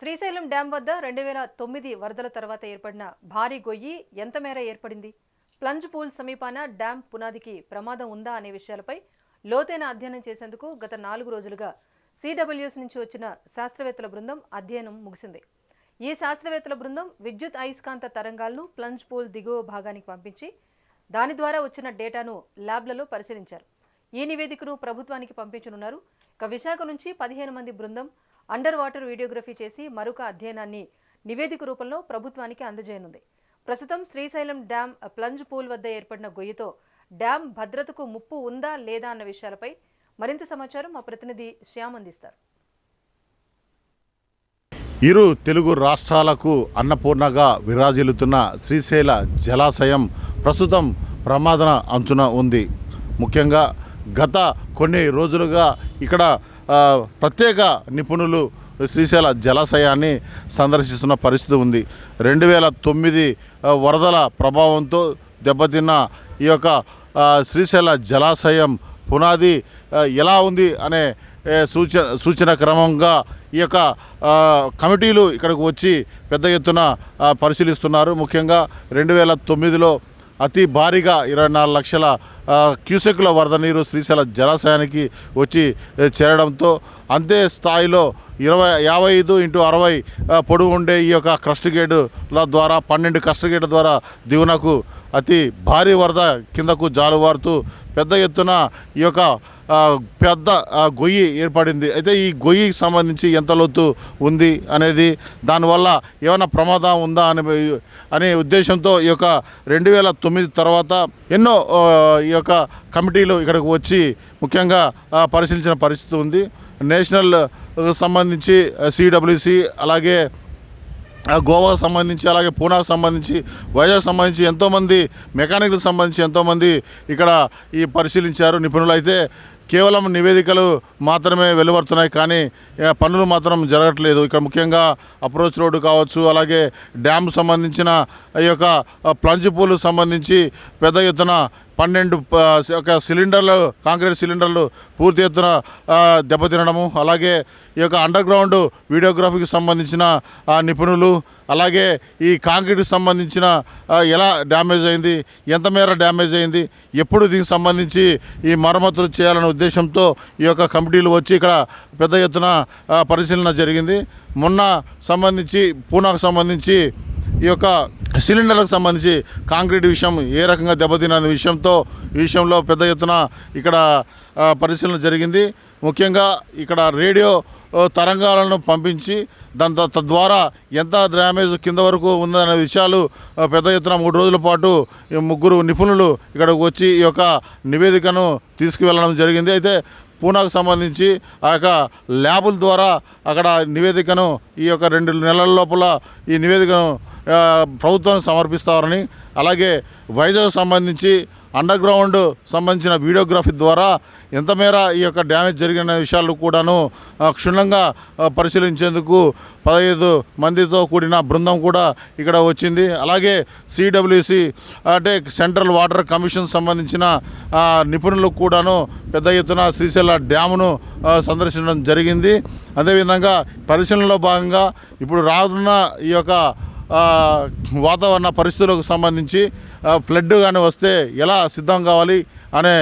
Srisailam dam వద్ద రెండు వేల తొమ్మిది వరదల తర్వాత ఏర్పడిన భారీ గొయ్యి ఎంత మేర ఏర్పడింది? ప్లంజ్ పూల్ సమీపాన డ్యాం పునాదికి ప్రమాదం ఉందా అనే విషయాలపై లోతైన అధ్యయనం చేసేందుకు గత నాలుగు రోజులుగా సిడబ్ల్యూఎస్ నుంచి వచ్చిన శాస్త్రవేత్తల బృందం అధ్యయనం ముగిసింది. ఈ శాస్త్రవేత్తల బృందం విద్యుత్ అయస్కాంత తరంగాలను ప్లంజ్ పూల్ దిగువ భాగానికి పంపించి దాని ద్వారా వచ్చిన డేటాను ల్యాబ్లలో పరిశీలించారు. ఈ నివేదికను ప్రభుత్వానికి పంపించనున్నారు. ఇక విశాఖ నుంచి పదిహేను మంది బృందం అండర్ వాటర్ వీడియోగ్రఫీ చేసి మరొక అధ్యయనాన్ని నివేదిక రూపంలో ప్రభుత్వానికి అందజేయనుంది. ప్రస్తుతం శ్రీశైలం డ్యాం ప్లంజ్ పూల్ వద్ద ఏర్పడిన గొయ్యితో డ్యాం భద్రతకు ముప్పు ఉందా లేదా అన్న విషయాలపై మరింత సమాచారం మా ప్రతినిధి శ్యామ్ అందిస్తారు. ఇరు తెలుగు రాష్ట్రాలకు అన్నపూర్ణగా విరాజిల్లుతున్న శ్రీశైల జలాశయం ప్రస్తుతం ప్రమాదన అంచున ఉంది. ముఖ్యంగా గత కొన్ని రోజులుగా ఇక్కడ ప్రత్యేక నిపుణులు శ్రీశైల జలాశయాన్ని సందర్శిస్తున్న పరిస్థితి ఉంది. రెండు వేల తొమ్మిది వరదల ప్రభావంతో దెబ్బతిన్న ఈ యొక్క శ్రీశైల జలాశయం పునాది ఎలా ఉంది అనే సూచన సూచన క్రమంగా ఈ యొక్క కమిటీలు ఇక్కడికి వచ్చి పెద్ద ఎత్తున పరిశీలిస్తున్నారు. ముఖ్యంగా రెండు వేల తొమ్మిదిలో అతి భారీగా ఇరవై నాలుగు లక్షల క్యూసెక్ల వరద నీరు శ్రీశైల జలాశయానికి వచ్చి చేరడంతో అంతే స్థాయిలో ఇరవై యాభై ఐదు ఇంటూ అరవై పొడుగు పొడవు ఉండే ఈ యొక్క క్రస్ట్ గేటుల ద్వారా పన్నెండు క్రస్ట్ గేట్ ద్వారా దిగునకు అతి భారీ వరద కిందకు జాలువారుతూ పెద్ద ఎత్తున ఈ యొక్క పెద్ద గొయ్యి ఏర్పడింది. అయితే ఈ గొయ్యికి సంబంధించి ఎంత లోతు ఉంది అనేది దానివల్ల ఏమైనా ప్రమాదం ఉందా అనే అనే ఉద్దేశంతో ఈ యొక్క రెండు వేల తొమ్మిది తర్వాత ఎన్నో ఈ యొక్క కమిటీలు ఇక్కడికి వచ్చి ముఖ్యంగా పరిశీలించిన పరిస్థితి ఉంది. నేషనల్ సంబంధించి సిడబ్ల్యూసి అలాగే గోవాకు సంబంధించి అలాగే పూనాకు సంబంధించి వైజాగ్ సంబంధించి ఎంతోమంది మెకానిక్లకు సంబంధించి ఎంతోమంది ఇక్కడ ఈ పరిశీలించారు నిపుణులు. అయితే కేవలం నివేదికలు మాత్రమే వెలువడుతున్నాయి కానీ పనులు మాత్రం జరగట్లేదు. ఇక్కడ ముఖ్యంగా అప్రోచ్ రోడ్డు కావచ్చు అలాగే డ్యామ్ సంబంధించిన ఈ యొక్క ప్లంజ్ పూల్ సంబంధించి పెద్ద ఎత్తున పన్నెండు ఒక సిలిండర్లు కాంక్రీట్ సిలిండర్లు పూర్తి ఎత్తున దెబ్బతినడము. అలాగే ఈ యొక్క అండర్ గ్రౌండ్ వీడియోగ్రఫీకి సంబంధించిన నిపుణులు అలాగే ఈ కాంక్రీట్కి సంబంధించిన ఎలా డ్యామేజ్ అయింది ఎంత మేర డ్యామేజ్ అయింది ఎప్పుడు దీనికి సంబంధించి ఈ మరమ్మతులు చేయాలనే ఉద్దేశంతో ఈ యొక్క కమిటీలు వచ్చి ఇక్కడ పెద్ద ఎత్తున పరిశీలన జరిగింది. మొన్న సంబంధించి పూనాకు సంబంధించి ఈ యొక్క సిలిండర్లకు సంబంధించి కాంక్రీట్ విషయం ఏ రకంగా దెబ్బతిన్న విషయంతో ఈ విషయంలో పెద్ద ఎత్తున ఇక్కడ పరిశీలన జరిగింది. ముఖ్యంగా ఇక్కడ రేడియో తరంగాలను పంపించి దాని తద్వారా ఎంత డ్యామేజ్ కింద వరకు ఉందనే విషయాలు పెద్ద ఎత్తున మూడు రోజుల పాటు ముగ్గురు నిపుణులు ఇక్కడికి వచ్చి ఈ యొక్క నివేదికను తీసుకువెళ్ళడం జరిగింది. అయితే పూనాకు సంబంధించి ఆ యొక్క ల్యాబుల ద్వారా అక్కడ నివేదికను ఈ యొక్క రెండు నెలల లోపల ఈ నివేదికను ప్రభుత్వానికి సమర్పిస్తారని అలాగే వైజాగ్ సంబంధించి అండర్ గ్రౌండ్ సంబంధించిన వీడియోగ్రఫీ ద్వారా ఎంతమేర ఈ యొక్క డ్యామేజ్ జరిగిన విషయాలు కూడాను క్షుణ్ణంగా పరిశీలించేందుకు పదహైదు మందితో కూడిన బృందం కూడా ఇక్కడ వచ్చింది. అలాగే సిడబ్ల్యూసి అంటే సెంట్రల్ వాటర్ కమిషన్ సంబంధించిన నిపుణులకు కూడాను పెద్ద ఎత్తున శ్రీశైల డ్యామును సందర్శించడం జరిగింది. అదేవిధంగా పరిశీలనలో భాగంగా ఇప్పుడు రానున్న ఈ యొక్క వాతావరణ పరిస్థితులకు సంబంధించి ఫ్లడ్ కానీ వస్తే ఎలా సిద్ధం కావాలి అనే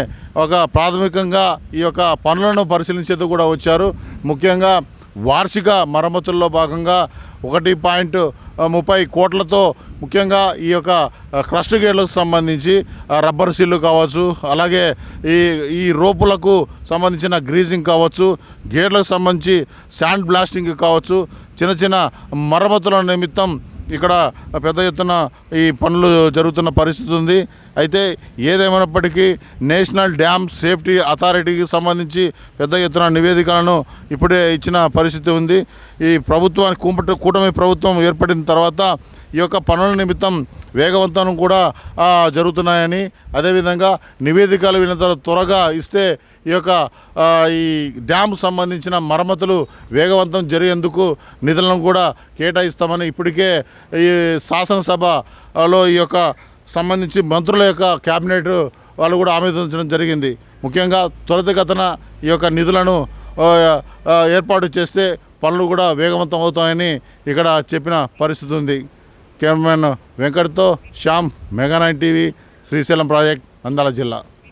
ఒక ప్రాథమికంగా ఈ యొక్క పనులను పరిశీలించేందుకు కూడా వచ్చారు. ముఖ్యంగా వార్షిక మరమ్మతుల్లో భాగంగా ఒకటి పాయింట్ ముప్పై కోట్లతో ముఖ్యంగా ఈ యొక్క క్రస్ట్ గేట్లకు సంబంధించి రబ్బర్ సీళ్ళు కావచ్చు అలాగే ఈ ఈ రోపులకు సంబంధించిన గ్రీజింగ్ కావచ్చు గేట్లకు సంబంధించి శాండ్ బ్లాస్టింగ్ కావచ్చు చిన్న చిన్న మరమ్మతుల నిమిత్తం ఇక్కడ పెద్ద ఎత్తున ఈ పనులు జరుగుతున్న పరిస్థితి ఉంది. అయితే ఏదేమైనప్పటికీ నేషనల్ డ్యామ్ సేఫ్టీ అథారిటీకి సంబంధించి పెద్ద ఎత్తున నివేదికలను ఇప్పుడే ఇచ్చిన పరిస్థితి ఉంది. ఈ ప్రభుత్వానికి కూటమి ప్రభుత్వం ఏర్పడిన తర్వాత ఈ యొక్క పనుల నిమిత్తం వేగవంతం కూడా జరుగుతున్నాయని అదేవిధంగా నివేదికలు వినంత త్వరగా ఇస్తే ఈ యొక్క ఈ డ్యామ్ సంబంధించిన మరమ్మతులు వేగవంతం జరిగేందుకు నిధులను కూడా కేటాయిస్తామని ఇప్పటికే ఈ శాసనసభలో ఈ యొక్క సంబంధించి మంత్రుల యొక్క క్యాబినెట్ వాళ్ళు కూడా ఆమోదించడం జరిగింది. ముఖ్యంగా త్వరితగతన ఈ యొక్క నిధులను ఏర్పాటు చేస్తే పనులు కూడా వేగవంతం అవుతాయని ఇక్కడ చెప్పిన పరిస్థితి ఉంది. Cameraman వెంకట్తో Shyam mega nine TV Srisailam project అందాల జిల్లా.